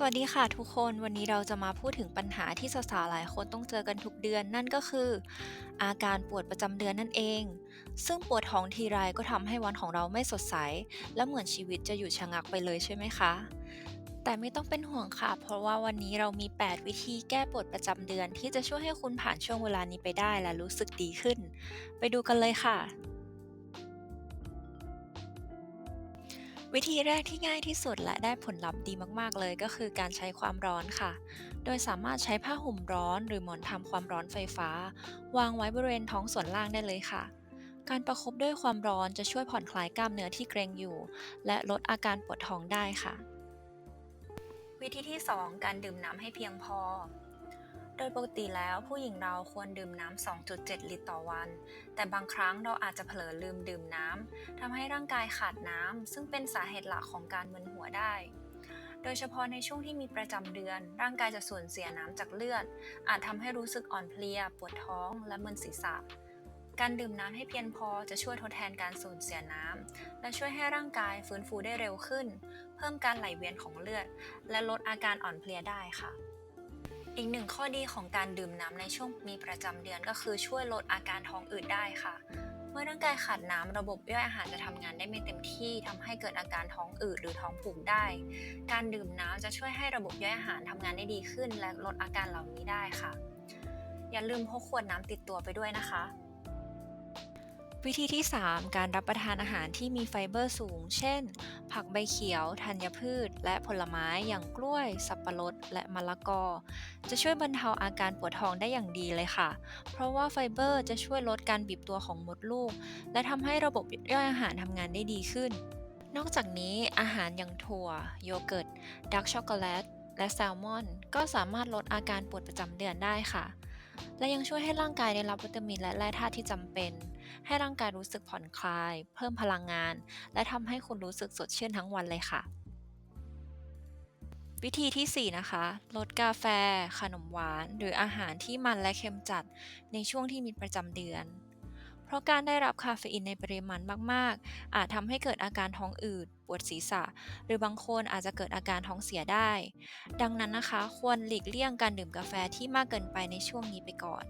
สวัสดีค่ะทุกคนวันนี้เราจะมาพูดถึงปัญหาที่สาวๆหลายคนต้องเจอกันทุกเดือน นั่นก็คือ อาการปวดประจำเดือนนั่นเอง ซึ่งปวดท้องทีไรก็ทำให้วันของเราไม่สดใส และเหมือนชีวิตจะหยุดชะงักไปเลยใช่ไหมคะ แต่ไม่ต้องเป็นห่วงค่ะ เพราะว่าวันนี้เรามี 8 วิธีแก้ปวดประจำเดือน ที่จะช่วยให้คุณผ่านช่วงเวลานี้ไปได้และรู้สึกดีขึ้น ไปดูกันเลยค่ะ วิธีแรกที่ง่ายที่สุดและได้ผลลัพธ์ดีมากๆเลยก็คือการใช้ความร้อนค่ะ โดยสามารถใช้ผ้าห่มร้อนหรือหมอนทำความร้อนไฟฟ้า วางไว้บริเวณท้องส่วนล่างได้เลยค่ะ การประคบด้วยความร้อนจะช่วยผ่อนคลายกล้ามเนื้อที่เกร็งอยู่ และลดอาการปวดท้องได้ค่ะ วิธีที่ 2 การดื่มน้ำให้เพียงพอ โดยปกติแล้วผู้หญิงเราควรดื่มน้ำ 2.7 ลิตรต่อวัน แต่บางครั้งเราอาจจะเผลอลืมดื่มน้ำทำให้ร่างกายขาดน้ำซึ่งเป็นสาเหตุหลักของการมึนหัวได้ โดยเฉพาะในช่วงที่มีประจำเดือน ร่างกายจะสูญเสียน้ำจากเลือด อาจทำให้รู้สึกอ่อนเพลีย ปวดท้องและมึนศีรษะการดื่มน้ำให้เพียงพอจะช่วยทดแทนการสูญเสียน้ำ และช่วยให้ร่างกายฟื้นฟูได้เร็วขึ้น เพิ่มการไหลเวียนของเลือด และลดอาการอ่อนเพลียได้ค่ะ อีกหนึ่งข้อดีของการดื่มน้ำในช่วงมีประจำเดือนก็คือช่วยลดอาการท้องอืดได้ค่ะ เมื่อร่างกายขาดน้ำระบบย่อยอาหารจะทำงานได้ไม่เต็มที่ทำให้เกิดอาการท้องอืดหรือท้องผูกได้ การดื่มน้ำจะช่วยให้ระบบย่อยอาหารทำงานได้ดีขึ้น และลดอาการเหล่านี้ได้ค่ะ อย่าลืมพกขวดน้ำติดตัวไปด้วยนะคะ วิธีที่ 3 การรับประทานอาหารที่มีไฟเบอร์สูง เช่น ผักใบเขียว ธัญพืช และผลไม้อย่างกล้วย สับปะรด และมะละกอ จะช่วยบรรเทาอาการปวดท้องได้อย่างดีเลยค่ะ เพราะว่าไฟเบอร์จะช่วยลดการบีบตัวของมดลูก และทำให้ระบบย่อยอาหารทำงานได้ดีขึ้น นอกจากนี้อาหารอย่างถั่ว โยเกิร์ต ดาร์กช็อกโกแลต และแซลมอน ก็สามารถลดอาการปวดประจำเดือนได้ค่ะ และยังช่วยให้ร่างกายได้รับวิตามินและแร่ธาตุที่จำเป็น ให้ร่างกายรู้สึกผ่อนคลาย เพิ่มพลังงาน และทำให้คุณรู้สึกสดชื่นทั้งวันเลยค่ะ วิธีที่ 4 นะคะ ลดกาแฟ ขนมหวาน หรืออาหารที่มันและเค็มจัดในช่วงที่มีประจำเดือน เพราะการได้รับคาเฟอีนในปริมาณมาก ๆ อาจทำให้เกิดอาการท้องอืดปวดศีรษะ หรือบางคนอาจจะเกิดอาการท้องเสียได้ ดังนั้นนะคะ ควรหลีกเลี่ยงการดื่มกาแฟที่มากเกินไปในช่วงนี้ไปก่อน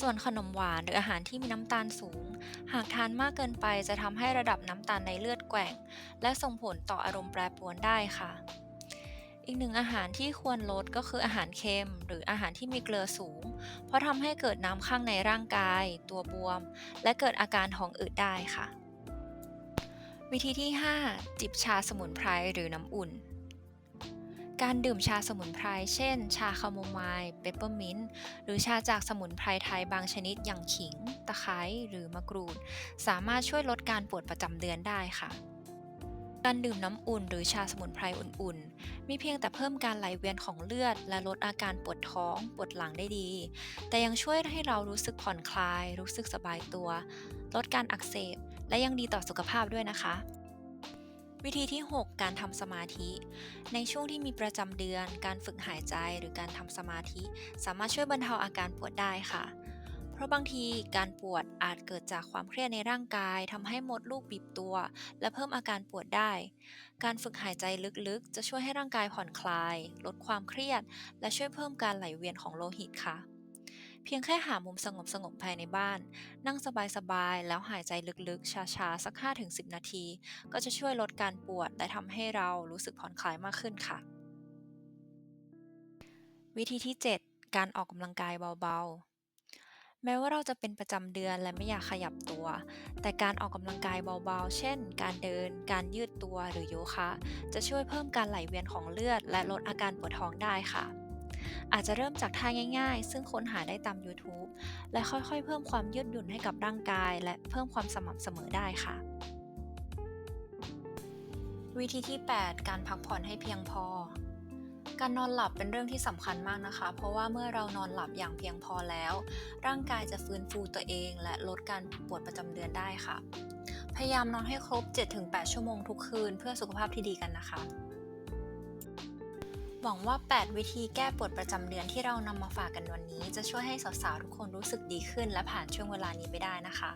ส่วนขนมหวานหรืออาหารที่มีน้ำตาลสูง หากทานมากเกินไปจะทำให้ระดับน้ำตาลในเลือดแกว่ง และส่งผลต่ออารมณ์แปรปรวนได้ค่ะ อีกหนึ่งอาหารที่ควรลดก็คืออาหารเค็ม หรืออาหารที่มีเกลือสูง เพราะทำให้เกิดน้ำข้างในร่างกาย ตัวบวม และเกิดอาการท้องอืดได้ค่ะ วิธีที่ 5 จิบชาสมุนไพรหรือน้ำอุ่น การดื่มชาสมุนไพร เช่น ชาคาโมไมล์เปปเปอร์มินต์ หรือชาจากสมุนไพรไทยบางชนิดอย่างขิง ตะไคร้ หรือมะกรูด สามารถช่วยลดการปวดประจำเดือนได้ค่ะ การดื่มน้ำอุ่นหรือชาสมุนไพรอุ่นๆ มีเพียงแต่เพิ่มการไหลเวียนของเลือด และลดอาการปวดท้อง ปวดหลังได้ดี แต่ยังช่วยให้เรารู้สึกผ่อนคลาย รู้สึกสบายตัว ลดการอักเสบ และยังดีต่อสุขภาพด้วยนะคะ วิธีที่ 6 การทำสมาธิ ในช่วงที่มีประจำเดือน การฝึกหายใจหรือการทำสมาธิ สามารถช่วยบรรเทาอาการปวดได้ค่ะ เพราะบางทีการปวดอาจเกิดจากความเครียดในร่างกายทำให้มดลูกบีบตัว และเพิ่มอาการปวดได้ การฝึกหายใจลึกๆ จะช่วยให้ร่างกายผ่อนคลาย ลดความเครียด และช่วยเพิ่มการไหลเวียนของโลหิตค่ะ เพียงแค่หามุมสงบๆภายในบ้าน นั่งสบายๆ แล้วหายใจลึกๆ ช้าๆ สัก 5-10 นาที ก็จะช่วยลดการปวด และทำให้เรารู้สึกผ่อนคลายมากขึ้นค่ะ วิธีที่ 7 การออกกำลังกายเบาๆแม้ว่าเราจะเป็นประจำเดือนและไม่อยากขยับตัว แต่การออกกำลังกายเบาๆ เช่น การเดิน การยืดตัวหรือโยคะ จะช่วยเพิ่มการไหลเวียนของเลือด และลดอาการปวดท้องได้ค่ะ อาจจะเริ่มจากท่าง่ายๆ ซึ่งค้นหาได้ตาม YouTube และค่อยๆ เพิ่มความยืดหยุ่นให้กับร่างกาย และเพิ่มความสม่ำเสมอได้ค่ะ วิธีที่ 8 การพักผ่อนให้เพียงพอ การนอนหลับเป็นเรื่องที่สำคัญมากนะคะ เพราะว่าเมื่อเรานอนหลับอย่างเพียงพอแล้ว ร่างกายจะฟื้นฟูตัวเอง และลดการปวดประจำเดือนได้ค่ะ พยายามนอนให้ครบ 7-8 ชั่วโมงทุกคืน เพื่อสุขภาพที่ดีกันนะคะ หวังว่า 8 วิธีแก้ปวดประจำเดือนที่เรานำมาฝากกันวันนี้ จะช่วยให้สาวๆ ทุกคนรู้สึกดีขึ้น และผ่านช่วงเวลานี้ไปได้นะคะ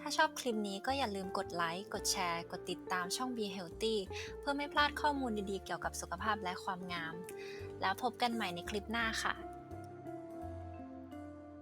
ถ้าชอบคลิปนี้ก็อย่าลืมกดไลค์ กดแชร์ กดติดตามช่อง Be Healthy เพื่อไม่พลาดข้อมูลดีๆ เกี่ยวกับสุขภาพและความงาม แล้วพบกันใหม่ในคลิปหน้าค่ะ